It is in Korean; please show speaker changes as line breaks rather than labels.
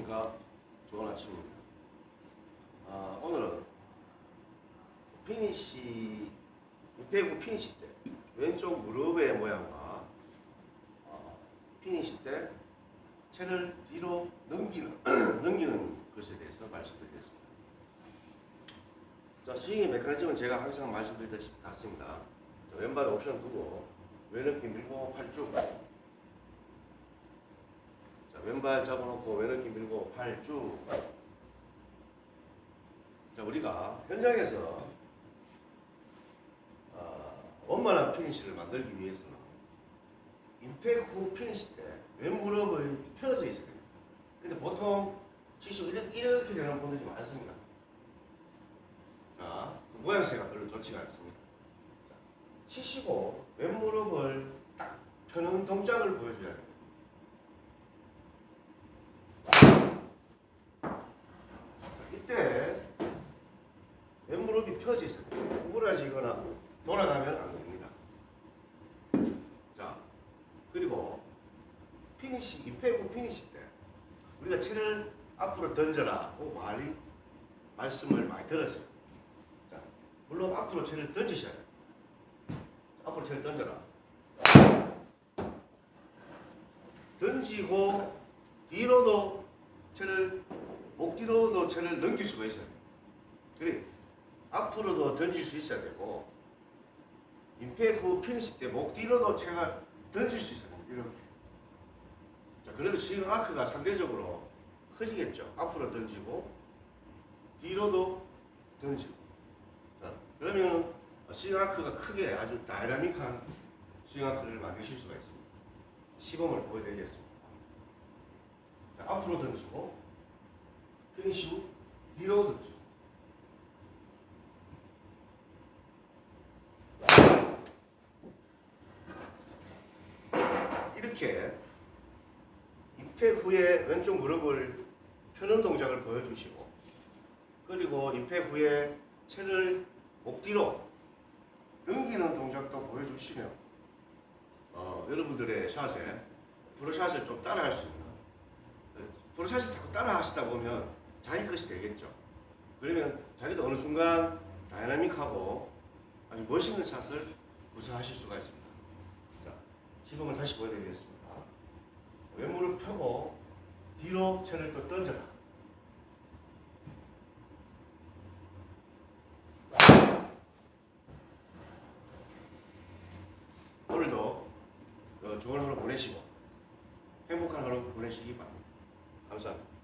안녕하십니까. 좋은 아침입니다. 아, 오늘은 피니시, 배구 피니시 때 왼쪽 무릎의 모양과 어, 피니시 때 채를 뒤로 넘기는, 넘기는 것에 대해서 말씀드리겠습니다. 자, 스윙의 메커니즘은 제가 항상 말씀드리듯이 같습니다. 자, 왼발 옵션 두고 왼어깨 밀고 팔 쭉. 자, 왼발 잡아놓고 왼어깨 밀고 팔 쭉. 자, 우리가 현장에서 어, 원만한 피니시를 만들기 위해서는 임팩 후 피니시 때 왼무릎을 펴져 있어야 됩니다. 근데 보통 치수 이렇게, 이렇게 되는 분들이 많습니다. 자, 그 모양새가 별로 좋지가 않습니다. 자, 치시고 왼무릎을 딱 펴는 동작을 보여줘야 됩니다. 이때 왼무릎이 펴져 있어요. 구부러지거나 돌아가면 안 됩니다. 자, 그리고 피니시, 이페고 피니시 때 우리가 채를 앞으로 던져라. 그 말이 말씀을 많이 들었어요. 자, 물론 앞으로 채를 던지셔야 돼요. 앞으로 채를 던져라. 던지고 뒤로도 채를 목 뒤로도 채를 넘길 수가 있어요. 그래 앞으로도 던질 수 있어야 되고 임팩트 피니시 때 목 뒤로도 채가 던질 수 있어요. 이렇게. 자 그러면 스윙 아크가 상대적으로 커지겠죠. 앞으로 던지고 뒤로도 던지고. 자 그러면 스윙 아크가 크게 아주 다이나믹한 스윙 아크를 만드실 수가 있습니다. 시범을 보여드리겠습니다. 자, 앞으로 던지고 뒤로 던지고 이렇게 임팩 후에 왼쪽 무릎을 펴는 동작을 보여주시고 그리고 임팩 후에 채를 목 뒤로 넘기는 동작도 보여주시면 어, 여러분들의 샷에 프로샷을 좀 따라할 수 있는 프로샷을 자꾸 따라 하시다 보면 자기 것이 되겠죠. 그러면 자기도 어느 순간 다이나믹하고 아주 멋있는 샷을 구사하실 수가 있습니다. 자, 시범을 다시 보여드리겠습니다. 왼무릎 펴고 뒤로 채를 또 던져라. 오늘도 어, 좋은 하루 보내시고 행복한 하루 보내시기 바랍니다. 감사합니다.